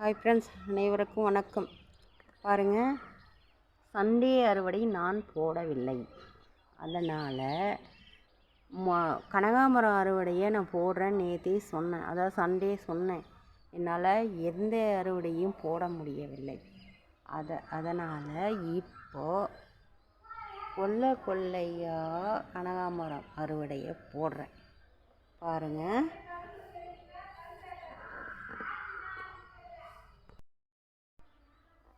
Hi friends அனைவருக்கும் வணக்கம். பாருங்கள் சண்டே அறுவடை நான் போடவில்லை. அதனால் ம கனகாமரம் அறுவடையை நான் போடுறேன் நேற்றே சொன்னேன். அதாவது சண்டே சொன்னேன். என்னால் எந்த அறுவடையும் போட முடியவில்லை. அதை அதனால் இப்போது கொல்லை கொல்லையாக கனகாமரம் அறுவடையை போடுறேன். பாருங்கள்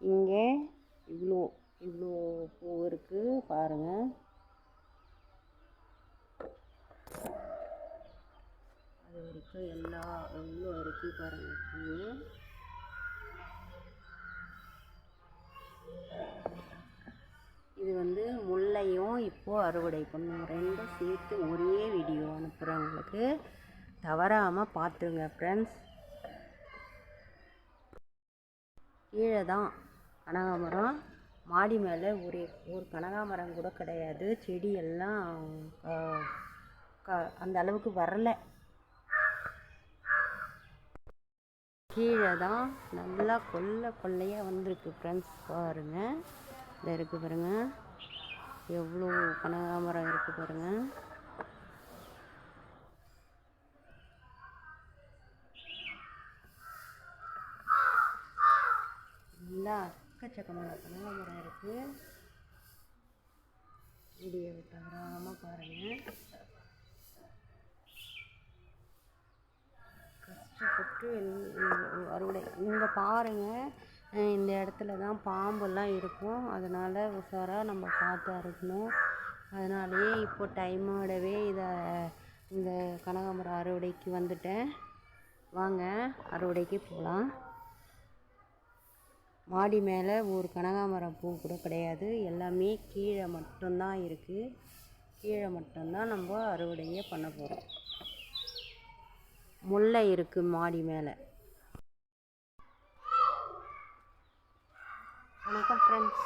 இங்கே இவ்வளோ இவ்வளோ பூ இருக்குது பாருங்கள் அது வரைக்கும் எல்லா எவ்வளோ இருக்குது பாருங்கள் பூ. இது வந்து முல்லையும் இப்போது அறுவடை பண்ணும். ரெண்டும் சேர்த்து ஒரே வீடியோ அனுப்புகிறேன் உங்களுக்கு. தவறாமல் பார்த்துங்க ஃப்ரெண்ட்ஸ் கீழே தான் கனகாமரம். மாடி மேலே ஒரு ஒரு கனகாமரம் கூட கிடையாது. செடி எல்லாம் க அந்த அளவுக்கு வரல. கீழே தான் நல்லா கொல்லை கொள்ளையாக வந்திருக்கு ஃப்ரெண்ட்ஸ் பாருங்கள் இந்த இருக்குது பாருங்கள் எவ்வளோ கனகாமரம் இருக்குது பாருங்கள் நல்லா எக்கச்சக்கமான கனகாமரம் இருக்குது வீடியோ தவறாமல் பாருங்கள் கஷ்டப்பட்டு அறுவடை. இங்கே பாருங்கள் இந்த இடத்துல தான் பாம்பெல்லாம் இருக்கும். அதனால் உஷாராக நம்ம பார்த்து அறுக்கணும். அதனாலேயே இப்போ டைமோடவே இதை இந்த கனகாமரம் அறுவடைக்கு வந்துட்டேன். வாங்க அறுவடைக்கு போகலாம் மாடி மேலே ஒரு கனகாமரம் பூ கூட கிடையாது. எல்லாமே கீழே மட்டும்தான் இருக்குது கீழே மட்டும்தான் நம்ம அறுவடையே பண்ண போகிறோம் முல்லை இருக்குது மாடி மேலே. வணக்கம் ஃப்ரெண்ட்ஸ்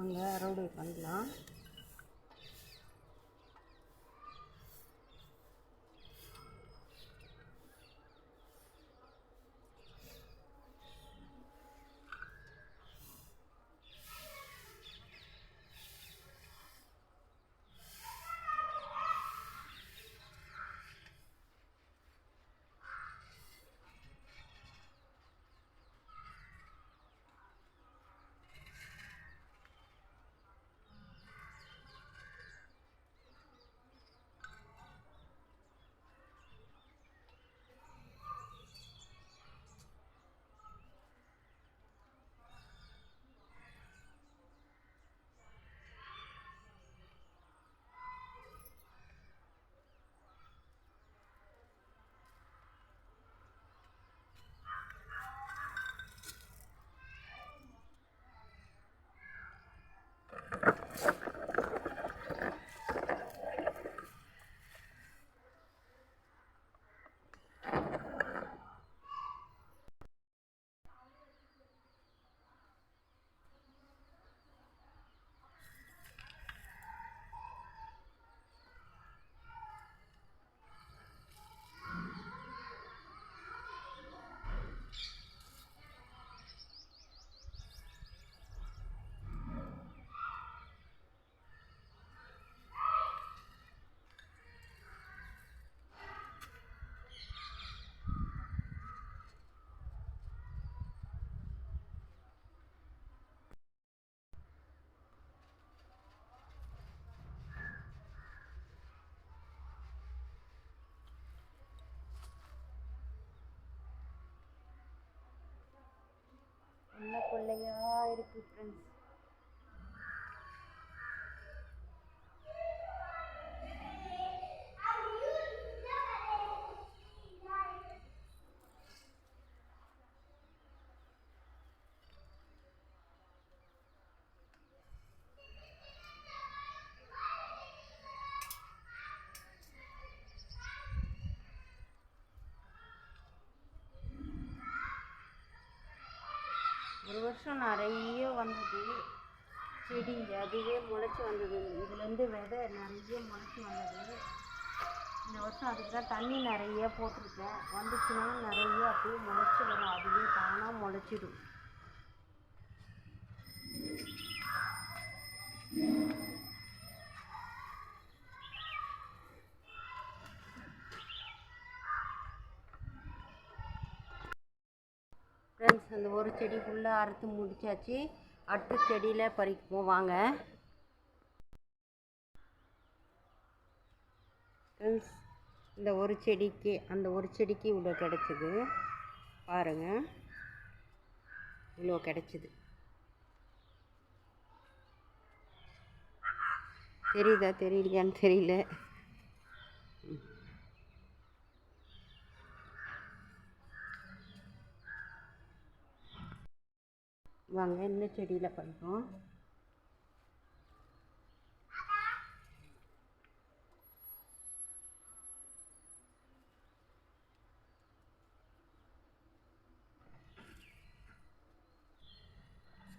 அங்கே அறுவடை பண்ணலாம். கொல்லை இருக்குது ஃப்ரெண்ட்ஸ் ஒரு வருஷம் நிறைய வந்தது. செடி அதுவே முளைச்சி வந்தது. இதுலேருந்து விதை நிறைய முளைச்சி வந்தது. இந்த வருஷம் அதுக்கு தான் தண்ணி நிறைய போட்டிருக்கேன். வந்துச்சுன்னா நிறைய அப்படியே முளைச்சி வரும். அதுவே தானாக முளைச்சிடும். ஃப்ரெண்ட்ஸ் அந்த ஒரு செடி ஃபுல்லாக அறுத்து முடிச்சாச்சு. அடுத்த செடியில் பறிப்போம். வாங்க. ஃப்ரெண்ட்ஸ் இந்த ஒரு செடிக்கு அந்த ஒரு செடிக்கு இவ்வளோ கிடச்சிது. பாருங்கள் இவ்வளோ கிடச்சிது. தெரியுதா? தெரியலையான்னு தெரியல. வாங்க என்ன செடியில் பண்ணுறோம்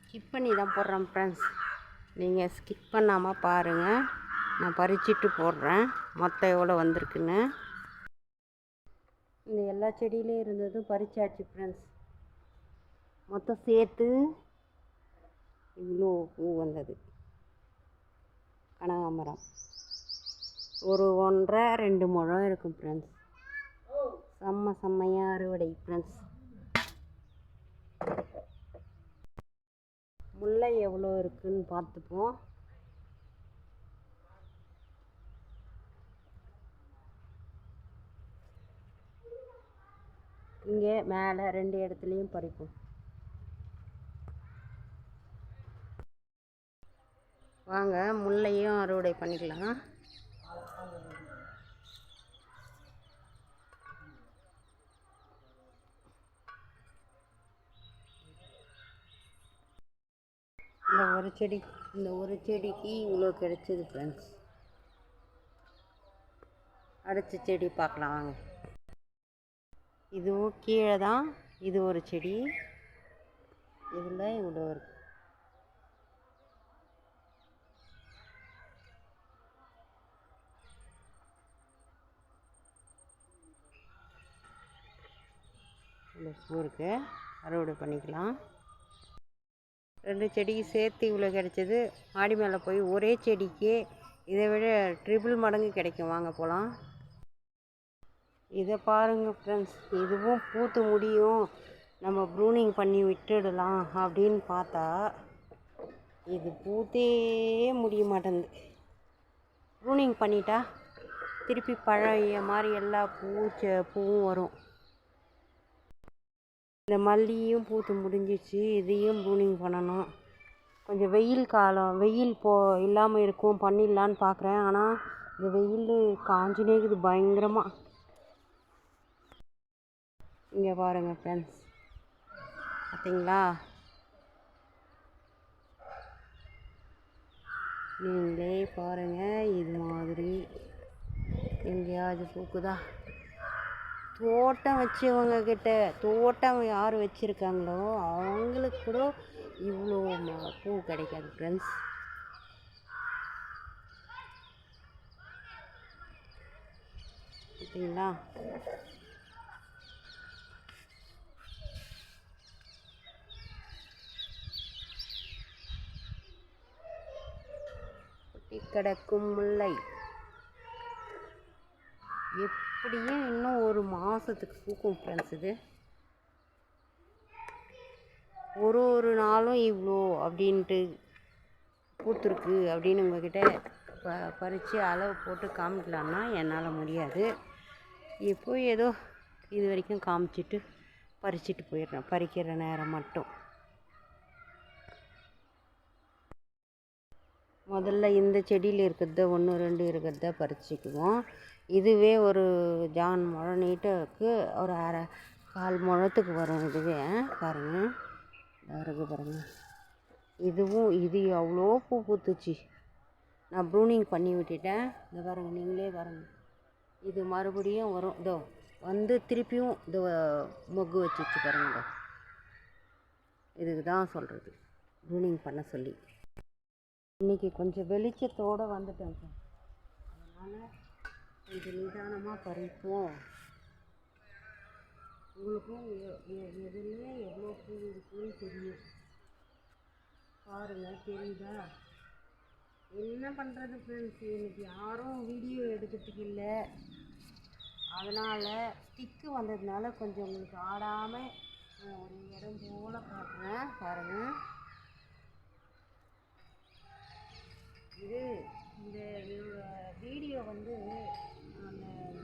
ஸ்கிப் பண்ணி தான் போடுறேன் ஃப்ரெண்ட்ஸ் நீங்கள் ஸ்கிப் பண்ணாமல் பாருங்கள் நான் பறிச்சிட்டு போடுறேன். மொத்தம் எவ்வளோ வந்திருக்குன்னு. இந்த எல்லா செடியிலையும் இருந்ததும் பறிச்சாச்சு ஃப்ரெண்ட்ஸ் மொத்தம் சேர்த்து இவ்வளோ பூ வந்தது. கனகாமரம் ஒரு ஒன்றரை ரெண்டு முழம் இருக்கும் ஃப்ரெண்ட்ஸ் செம்ம செம்மையாக அறுவடை ஃப்ரெண்ட்ஸ் முல்லை எவ்வளோ இருக்குன்னு பார்த்துப்போம். இங்கே மேலே ரெண்டு இடத்துலையும் பறிப்போம். வாங்க முல்லையும் அறுவடை பண்ணிக்கலாம். இந்த ஒரு செடி இந்த ஒரு செடிக்கு இவ்வளோ கிடைச்சது ஃப்ரெண்ட்ஸ் அடுத்த செடி பார்க்கலாம் வாங்க. இதுவும் கீழே தான் இது ஒரு செடி. இதில் இவ்வளோ இருக்குது இவ்வளோ பூ இருக்கு அறுவடை பண்ணிக்கலாம். ரெண்டு செடிக்கு சேர்த்து இவ்வளோ கிடைச்சது. மாடி மேலே போய் ஒரே செடிக்கு இதை விட ட்ரிபிள் மடங்கு கிடைக்கும். வாங்க போகலாம் இதை பாருங்கள் ஃப்ரெண்ட்ஸ் இதுவும் பூத்து முடியும். நம்ம ப்ரூனிங் பண்ணி விட்டுடலாம் அப்படின்னு பார்த்தா இது பூத்தே முடிய மாட்டேங்குது. ப்ரூனிங் பண்ணிட்டா திருப்பி பழைய மாதிரி எல்லா பூச்ச பூவும் வரும். இந்த மல்லியும் பூத்து முடிஞ்சிச்சு இதையும் ப்ரூனிங் பண்ணணும். கொஞ்சம் வெயில் காலம் வெயில் போ இல்லாமல் இருக்கும் பண்ணிடலான்னு பார்க்குறேன் ஆனால் இந்த வெயில் காஞ்சினே இருக்குது பயங்கரமாக இங்கே பாருங்கள் ஃப்ரெண்ட்ஸ் பார்த்தீங்களா நீங்களே பாருங்கள் இது மாதிரி. எங்கேயாவது பூக்குதா? தோட்டம் வச்சவங்க கிட்ட தோட்டம் யார் வச்சுருக்காங்களோ அவங்களுக்கு கூட இவ்வளோ பூ கிடைக்காது ஃப்ரெண்ட்ஸ் பார்த்தீங்களா கிடக்கும் முல்லை. அப்படியே இன்னும் ஒரு மாதத்துக்கு பூக்கும் ஃப்ரெண்ட்ஸ் இது. ஒரு ஒரு நாளும் இவ்வளோ அப்படின்ட்டு பூத்துருக்கு அப்படின்னு உங்ககிட்ட ப பறித்து அளவு போட்டு காமிக்கலான்னா என்னால் முடியாது. இப்போ ஏதோ இது வரைக்கும் காமிச்சிட்டு பறிச்சிட்டு போயிடுறேன். பறிக்கிற நேரம் மட்டும். முதல்ல இந்த செடியில் இருக்கிறத ஒன்று ரெண்டு இருக்கிறத பறிச்சிக்குவோம். இதுவே ஒரு ஜான் முழம் நீட்டுக்கு ஒரு அரை கால் முழத்துக்கு வரும் இதுவே. பாருங்கள் இருக்குது பாருங்கள் இதுவும் இது அவ்வளோ பூ பூத்துச்சு. நான் ப்ரூனிங் பண்ணி விட்டுட்டேன். இந்த பாருங்கள் நீங்களே பாருங்கள் இது மறுபடியும் வரும். இதோ வந்து திருப்பியும் இதோ மொக்கு வச்சுச்சு பாருங்க. இதுக்கு தான் சொல்கிறது ப்ரூனிங் பண்ண சொல்லி. இன்றைக்கி கொஞ்சம் வெளிச்சத்தோடு வந்துட்டேன் சார். அதனால் கொஞ்சம் நிதானமாக பறிப்போம். உங்களுக்கும் எதுவுமே எவ்வளோ பூ இருக்குன்னு தெரியும். பாருங்கள் தெரியுதா? என்ன பண்ணுறது ஃப்ரெண்ட்ஸ் எனக்கு யாரும் வீடியோ எடுக்கிறதுக்கு இல்லை. அதனால் ஸ்டிக்கு வந்ததுனால கொஞ்சம் உங்களுக்கு ஆடாமல் ஒரு இடம் போல் காட்டுறேன். பாருங்கள் இது இந்த வீடியோ வந்து Amen.